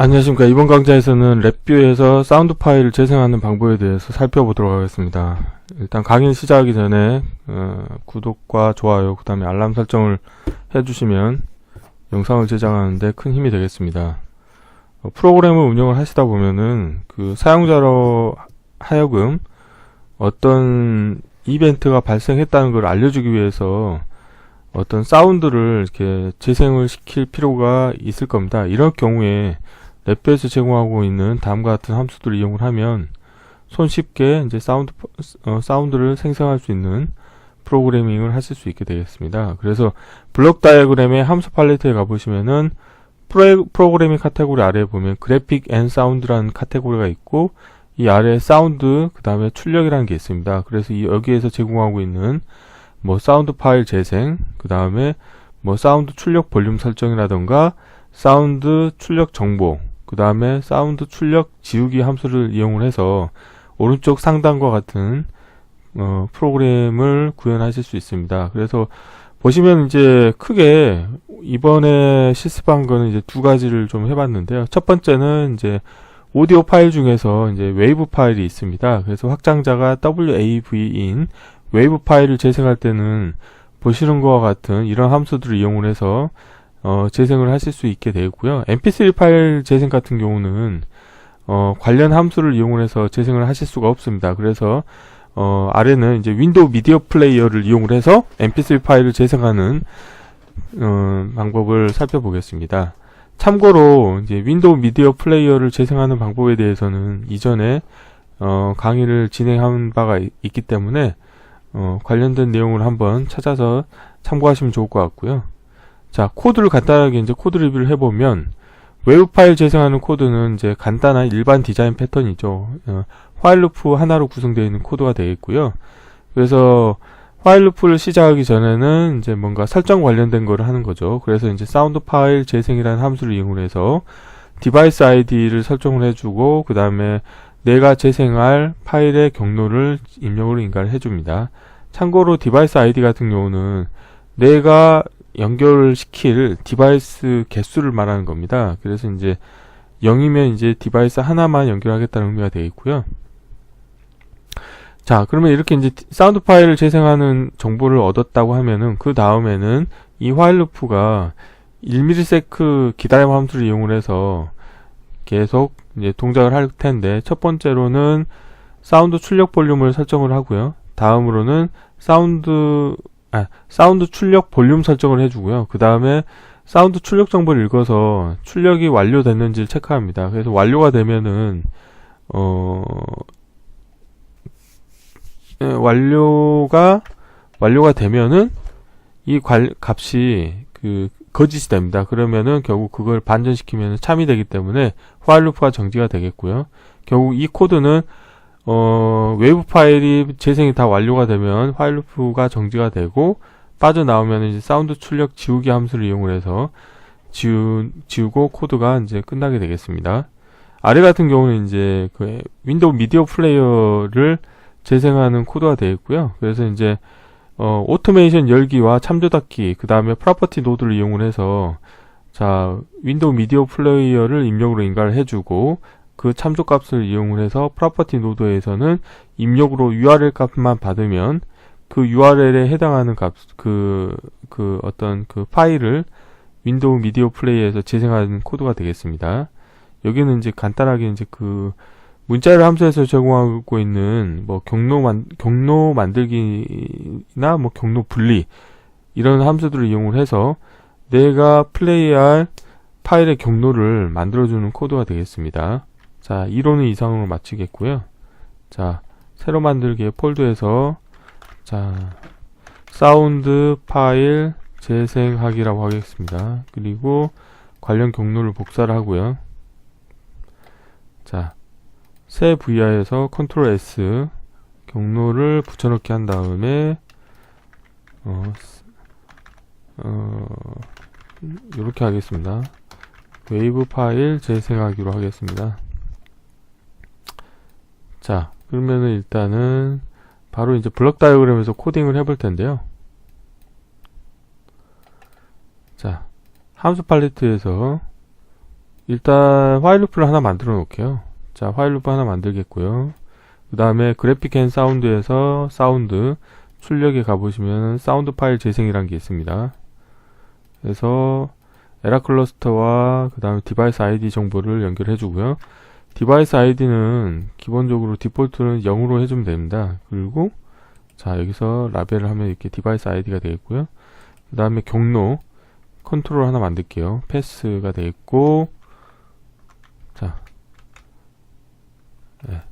안녕하십니까. 이번 강좌에서는 랩뷰에서 사운드 파일을 재생하는 방법에 대해서 살펴보도록 하겠습니다. 일단 강의 시작하기 전에 어, 구독과 좋아요, 그 다음에 알람 설정을 해주시면 영상을 제작하는데 큰 힘이 되겠습니다. 어, 프로그램을 운영을 하시다 보면은 그 사용자로 하여금 어떤 이벤트가 발생했다는 걸 알려주기 위해서 어떤 사운드를 이렇게 재생을 시킬 필요가 있을 겁니다. 이럴 경우에 랩에서 제공하고 있는 다음과 같은 함수들을 이용을 하면 손쉽게 이제 사운드 어, 사운드를 생성할 수 있는 프로그래밍을 하실 수 있게 되겠습니다. 그래서 블록 다이어그램의 함수 팔레트에 가보시면은 프로, 프로 그래밍 카테고리 아래에 보면 그래픽 앤 사운드라는 카테고리가 있고 이 아래에 사운드 그 다음에 출력이라는 게 있습니다. 그래서 이 여기에서 제공하고 있는 뭐 사운드 파일 재생 그 다음에 뭐 사운드 출력 볼륨 설정이라던가 사운드 출력 정보 그 다음에 사운드 출력 지우기 함수를 이용을 해서 오른쪽 상단과 같은 어, 프로그램을 구현하실 수 있습니다. 그래서 보시면 이제 크게 이번에 실습한 거는 이제 두 가지를 좀 해봤는데요. 첫 번째는 이제 오디오 파일 중에서 이제 웨이브 파일이 있습니다. 그래서 확장자가 WAV인 웨이브 파일을 재생할 때는 보시는 것과 같은 이런 함수들을 이용을 해서 어, 재생을 하실 수 있게 되고요. mp3 파일 재생 같은 경우는 어, 관련 함수를 이용을 해서 재생을 하실 수가 없습니다. 그래서 어, 아래는 이제 윈도우 미디어 플레이어를 이용을 해서 mp3 파일을 재생하는 어, 방법을 살펴보겠습니다. 참고로 이제 윈도우 미디어 플레이어를 재생하는 방법에 대해서는 이전에 어, 강의를 진행한 바가 있, 있기 때문에 어, 관련된 내용을 한번 찾아서 참고하시면 좋을 것 같고요. 자, 코드를 간단하게 이제 코드 리뷰를 해보면, 웨브 파일 재생하는 코드는 이제 간단한 일반 디자인 패턴이죠. 어, 화일 루프 하나로 구성되어 있는 코드가 되겠고요. 그래서 화일 루프를 시작하기 전에는 이제 뭔가 설정 관련된 거를 하는 거죠. 그래서 이제 사운드 파일 재생이라는 함수를 이용해서 디바이스 아이디를 설정을 해주고, 그 다음에 내가 재생할 파일의 경로를 입력으로 인가를 해줍니다. 참고로 디바이스 아이디 같은 경우는 내가 연결시킬 디바이스 개수를 말하는 겁니다. 그래서 이제 0이면 이제 디바이스 하나만 연결하겠다는 의미가 되겠고요. 자, 그러면 이렇게 이제 사운드 파일을 재생하는 정보를 얻었다고 하면은 그 다음에는 이 화일 루프가 1ms 기다림 함수를 이용을 해서 계속 이제 동작을 할 텐데 첫 번째로는 사운드 출력 볼륨을 설정을 하고요. 다음으로는 사운드 아, 사운드 출력 볼륨 설정을 해주고요. 그 다음에 사운드 출력 정보를 읽어서 출력이 완료됐는지를 체크합니다. 그래서 완료가 되면은 어 예, 완료가 완료가 되면은 이 관, 값이 그 거짓이 됩니다. 그러면은 결국 그걸 반전시키면 참이 되기 때문에 화일 루프가 정지가 되겠고요. 결국 이 코드는 어, 웨브 파일이 재생이 다 완료가 되면 화일 루프가 정지가 되고 빠져나오면 이제 사운드 출력 지우기 함수를 이용을 해서 지우, 지우고 코드가 이제 끝나게 되겠습니다. 아래 같은 경우는 이제 그 윈도우 미디어 플레이어를 재생하는 코드가 되어 있고요. 그래서 이제 어, 오토메이션 열기와 참조 닫기, 그 다음에 프로퍼티 노드를 이용을 해서 자 윈도우 미디어 플레이어를 입력으로 인가를 해주고 그 참조 값을 이용을 해서 프로퍼티 노드에서는 입력으로 URL 값만 받으면 그 URL에 해당하는 값, 그, 그 어떤 그 파일을 윈도우 미디어 플레이어에서 재생하는 코드가 되겠습니다. 여기는 이제 간단하게 이제 그 문자열 함수에서 제공하고 있는 뭐 경로 만 경로 만들기나 뭐 경로 분리 이런 함수들을 이용을 해서 내가 플레이할 파일의 경로를 만들어주는 코드가 되겠습니다. 자, 이론은 이상으로 마치겠고요. 자, 새로 만들기의 폴더에서 자, 사운드 파일 재생하기라고 하겠습니다. 그리고 관련 경로를 복사를 하고요. 자, 새 VI에서 컨트롤 S 경로를 붙여넣기 한 다음에 어, 어, 이렇게 하겠습니다. 웨이브 파일 재생하기로 하겠습니다. 자, 그러면은 일단은 바로 이제 블럭 다이어그램에서 코딩을 해볼 텐데요. 자, 함수 팔레트에서 일단 화일 루프를 하나 만들어 놓을게요. 자, 화일 루프 하나 만들겠고요. 그 다음에 그래픽 앤 사운드에서 사운드 출력에 가보시면 사운드 파일 재생이란 게 있습니다. 그래서 에라 클러스터와 그 다음에 디바이스 아이디 정보를 연결해 주고요. 디바이스 아이디는 기본적으로 디폴트는 0으로 해주면 됩니다. 그리고 자 여기서 라벨을 하면 이렇게 디바이스 아이디가 되겠고요. 그 다음에 경로 컨트롤 하나 만들게요. 패스가 되겠고 자 네.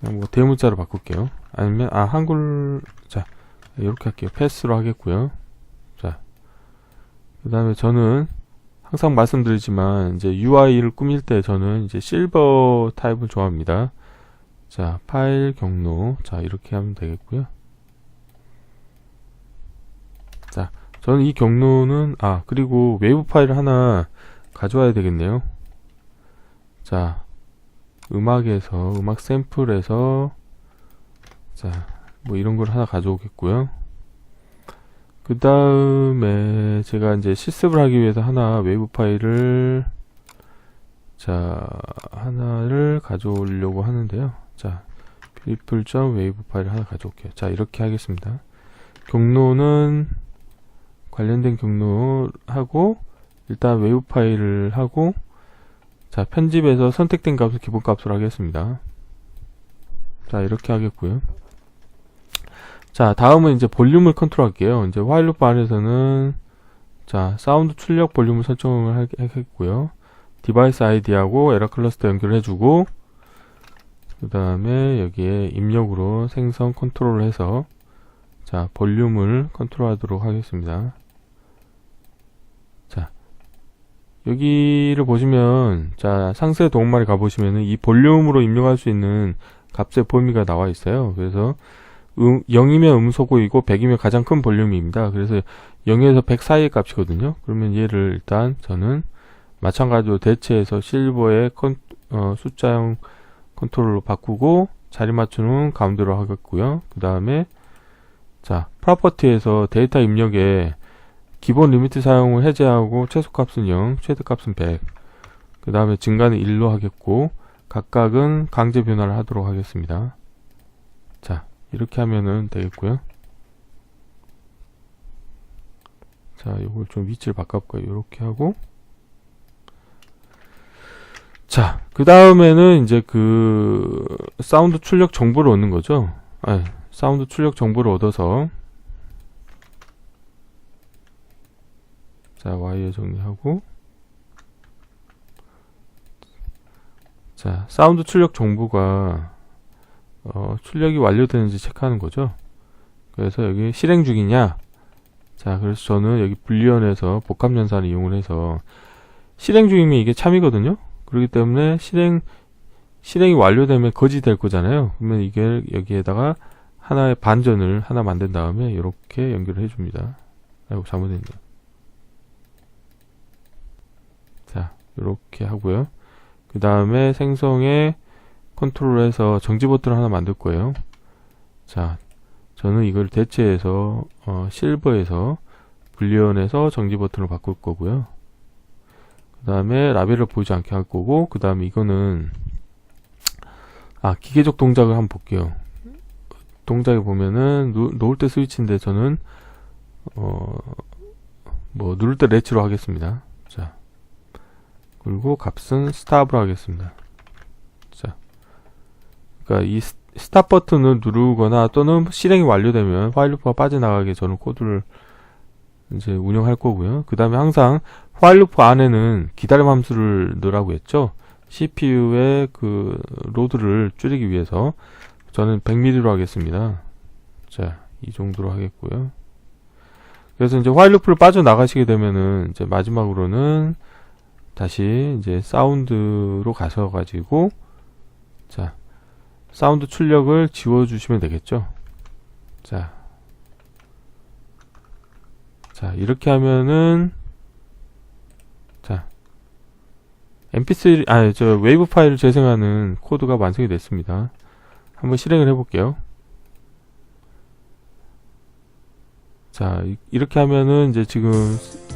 그냥 뭐 대문자로 바꿀게요. 아니면 아 한글 자 이렇게 할게요. 패스로 하겠고요. 자 그 다음에 저는 항상 말씀드리지만 이제 UI를 꾸밀 때 저는 이제 실버 타입을 좋아합니다. 자 파일 경로 자 이렇게 하면 되겠고요. 자 저는 이 경로는 아 그리고 웨이브 파일 하나 가져와야 되겠네요. 자 음악에서 음악 샘플에서 자 뭐 이런 걸 하나 가져오겠고요. 그 다음에 제가 이제 실습을 하기 위해서 하나 웨이브 파일을 자 하나를 가져오려고 하는데요. 자 리플.점 웨이브 파일 하나 가져올게요. 자 이렇게 하겠습니다. 경로는 관련된 경로 하고 일단 웨이브 파일을 하고 자 편집에서 선택된 값을 기본 값으로 하겠습니다. 자 이렇게 하겠고요. 자 다음은 이제 볼륨을 컨트롤할게요. 이제 화일루프 안에서는 자 사운드 출력 볼륨을 설정을 할- 하겠고요. 디바이스 아이디하고 에러 클러스터 연결해주고 그 다음에 여기에 입력으로 생성 컨트롤을 해서 자 볼륨을 컨트롤 하도록 하겠습니다. 자 여기를 보시면 자 상세 도움말에 가보시면은 이 볼륨으로 입력할 수 있는 값의 범위가 나와 있어요. 그래서 음, 0이면 음소거이고 100이면 가장 큰 볼륨입니다. 그래서 0에서 100 사이의 값이거든요. 그러면 얘를 일단 저는 마찬가지로 대체해서 실버의 컨, 어, 숫자형 컨트롤로 바꾸고 자리 맞추는 가운데로 하겠고요. 그 다음에 자 프로퍼티에서 데이터 입력에 기본 리미트 사용을 해제하고 최소값은 0, 최대값은 100. 그 다음에 증가는 1로 하겠고 각각은 강제 변화를 하도록 하겠습니다. 자 이렇게 하면은 되겠고요. 자, 이걸 좀 위치를 바꿔볼까요? 이렇게 하고. 자, 그 다음에는 이제 그 사운드 출력 정보를 얻는 거죠. 아, 사운드 출력 정보를 얻어서 자, 와이어 정리하고 자, 사운드 출력 정보가 어, 출력이 완료되는지 체크하는 거죠. 그래서 여기 실행 중이냐? 자, 그래서 저는 여기 불리언에서 복합 연산을 이용을 해서 실행 중이면 이게 참이거든요. 그렇기 때문에 실행 실행이 완료되면 거지 될 거잖아요. 그러면 이게 여기에다가 하나의 반전을 하나 만든 다음에 이렇게 연결을 해줍니다. 아이고 잘못했네요. 자, 이렇게 하고요. 그 다음에 생성에 컨트롤 해서 정지 버튼을 하나 만들 거예요. 자, 저는 이걸 대체해서 어, 실버에서 불리언에서 정지 버튼을 바꿀 거고요. 그 다음에 라벨을 보이지 않게 할 거고, 그 다음에 이거는 아 기계적 동작을 한번 볼게요. 동작에 보면은 누, 놓을 때 스위치인데 저는 어 뭐 누를 때 레치로 하겠습니다. 자 그리고 값은 스탑으로 하겠습니다. 자 그러니까 이 스- 스탑 버튼을 누르거나 또는 실행이 완료되면 화일 루프가 빠져나가게 저는 코드를 이제 운영할 거고요. 그 다음에 항상 화일 루프 안에는 기다림 함수를 넣으라고 했죠. CPU의 그 로드를 줄이기 위해서 저는 100mm로 하겠습니다. 자, 이 정도로 하겠고요. 그래서 이제 화일 루프를 빠져나가시게 되면은 이제 마지막으로는 다시 이제 사운드로 가셔 가지고 자, 사운드 출력을 지워주시면 되겠죠. 자, 자 이렇게 하면은 자 mp3 아니 저 웨이브 파일을 재생하는 코드가 완성이 됐습니다. 한번 실행을 해 볼게요. 자 이- 이렇게 하면은 이제 지금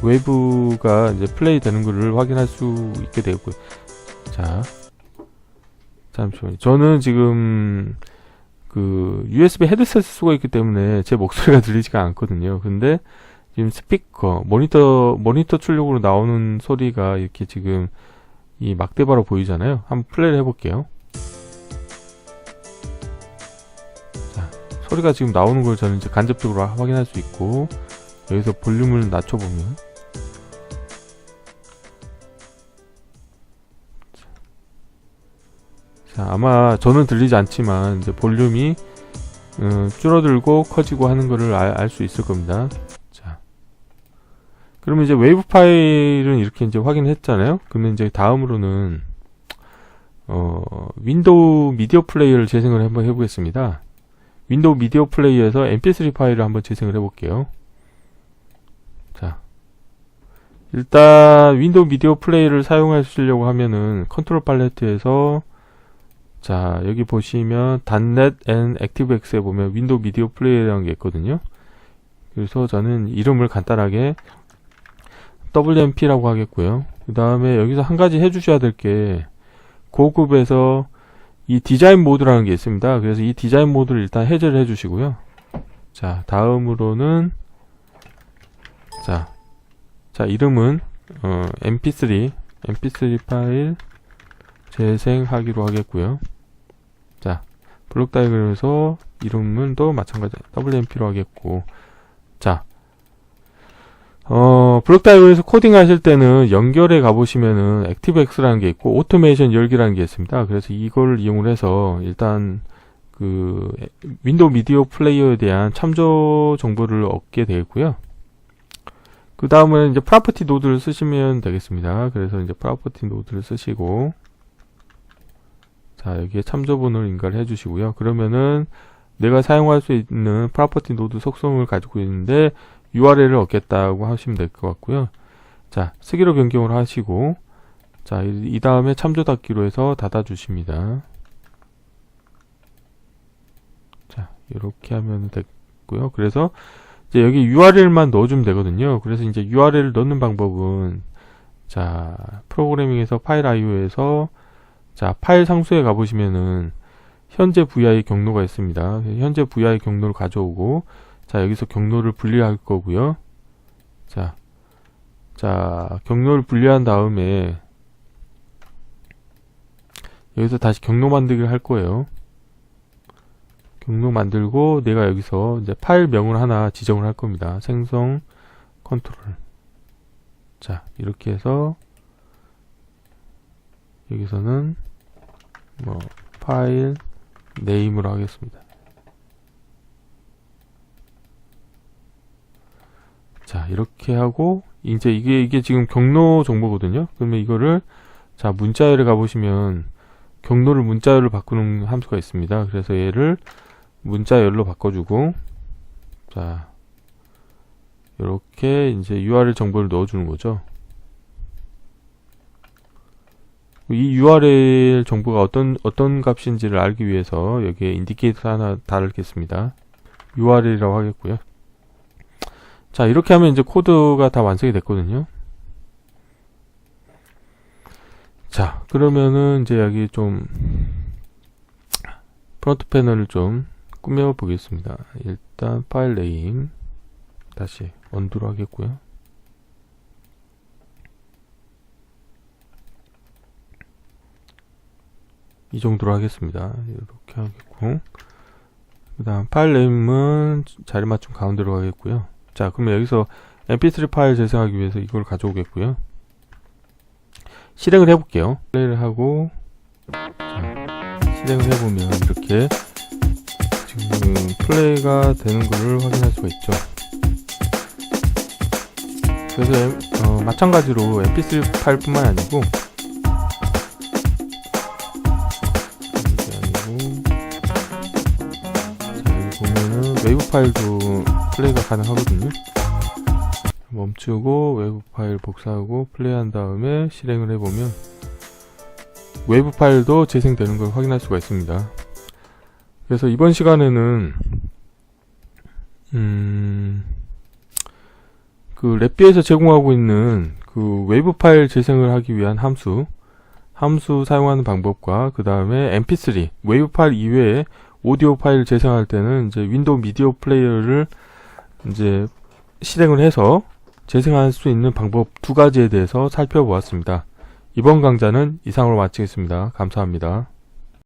웨이브가 이제 플레이 되는 것을 확인할 수 있게 되고요. 자, 잠시만요. 저는 지금 그 USB 헤드셋을 쓰고 있기 때문에 제 목소리가 들리지가 않거든요. 근데 지금 스피커, 모니터, 모니터 출력으로 나오는 소리가 이렇게 지금 이 막대바로 보이잖아요. 한번 플레이를 해볼게요. 자, 소리가 지금 나오는 걸 저는 이제 간접적으로 확인할 수 있고, 여기서 볼륨을 낮춰보면, 자, 아마 저는 들리지 않지만 이제 볼륨이 음, 줄어들고 커지고 하는 거를 알수 있을 겁니다. 자, 그러면 이제 웨이브 파일은 이렇게 이제 확인했잖아요. 그러면 이제 다음으로는 어, 윈도우 미디어 플레이어를 재생을 한번 해보겠습니다. 윈도우 미디어 플레이어에서 mp3 파일을 한번 재생을 해볼게요. 자, 일단 윈도우 미디어 플레이를 사용하시려고 하면은 컨트롤 팔레트에서 자 여기 보시면 .NET and ActiveX에 보면 윈도우 미디어 플레이어라는 게 있거든요. 그래서 저는 이름을 간단하게 WMP라고 하겠고요. 그 다음에 여기서 한 가지 해주셔야 될 게 고급에서 이 디자인 모드라는 게 있습니다. 그래서 이 디자인 모드를 일단 해제를 해주시고요. 자 다음으로는 자, 자 이름은 어, mp3 mp3 파일 재생하기로 하겠고요 자, 블록 다이그램에서 이름은 또 마찬가지 WMP로 하겠고 자, 어, 블록 다이그램에서 코딩 하실 때는 연결에 가보시면은 ActiveX라는 게 있고 오토메이션 열기라는 게 있습니다. 그래서 이걸 이용을 해서 일단 그 윈도우 미디어 플레이어에 대한 참조 정보를 얻게 되겠고요. 그 다음은 이제 프로퍼티 노드를 쓰시면 되겠습니다. 그래서 이제 프로퍼티 노드를 쓰시고 자 여기에 참조 번호를 인가를 해주시고요. 그러면은 내가 사용할 수 있는 프로퍼티 노드 속성을 가지고 있는데 URL을 얻겠다고 하시면 될 것 같고요. 자 쓰기로 변경을 하시고 자이 다음에 참조 닫기로 해서 닫아 주십니다. 자 이렇게 하면 됐고요. 그래서 이제 여기 URL만 넣어주면 되거든요. 그래서 이제 URL을 넣는 방법은 자 프로그래밍에서 파일 IO에서 자 파일 상수에 가보시면은 현재 VI 경로가 있습니다. 현재 VI 경로를 가져오고 자 여기서 경로를 분리할 거고요. 자, 자 경로를 분리한 다음에 여기서 다시 경로 만들기를 할 거예요. 경로 만들고 내가 여기서 이제 파일명을 하나 지정을 할 겁니다. 생성 컨트롤. 자, 이렇게 해서 여기서는 뭐 파일 네임으로 하겠습니다. 자, 이렇게 하고 이제 이게 이게 지금 경로 정보거든요. 그러면 이거를 자, 문자열에 가 보시면 경로를 문자열로 바꾸는 함수가 있습니다. 그래서 얘를 문자열로 바꿔주고 자 이렇게 이제 URL 정보를 넣어주는 거죠. 이 URL 정보가 어떤 어떤 값인지를 알기 위해서 여기에 인디케이터 하나 달겠습니다. URL이라고 하겠고요. 자 이렇게 하면 이제 코드가 다 완성이 됐거든요. 자 그러면은 이제 여기 좀 프론트 패널을 좀 꾸며 보겠습니다. 일단 파일 네임 다시 언두로 하겠고요. 이 정도로 하겠습니다. 이렇게 하겠고 그 다음 파일 네임은 자리 맞춤 가운데로 하겠고요. 자 그러면 여기서 mp3 파일 재생하기 위해서 이걸 가져오겠고요. 실행을 해볼게요. 플레이를 하고 자, 실행을 해보면 이렇게 지금 플레이가 되는 것을 확인할 수가 있죠. 그래서 어, 마찬가지로 mp3 파일뿐만 아니고 파일도 플레이가 가능하거든요. 멈추고 웨이브 파일 복사하고 플레이한 다음에 실행을 해보면 웨이브 파일도 재생되는 걸 확인할 수가 있습니다. 그래서 이번 시간에는 음, 그 랩비에서 제공하고 있는 그 웨이브 파일 재생을 하기 위한 함수 함수 사용하는 방법과 그 다음에 mp3 웨이브 파일 이외에 오디오 파일 재생할 때는 이제 윈도우 미디어 플레이어를 이제 실행을 해서 재생할 수 있는 방법 두 가지에 대해서 살펴보았습니다. 이번 강좌는 이상으로 마치겠습니다. 감사합니다.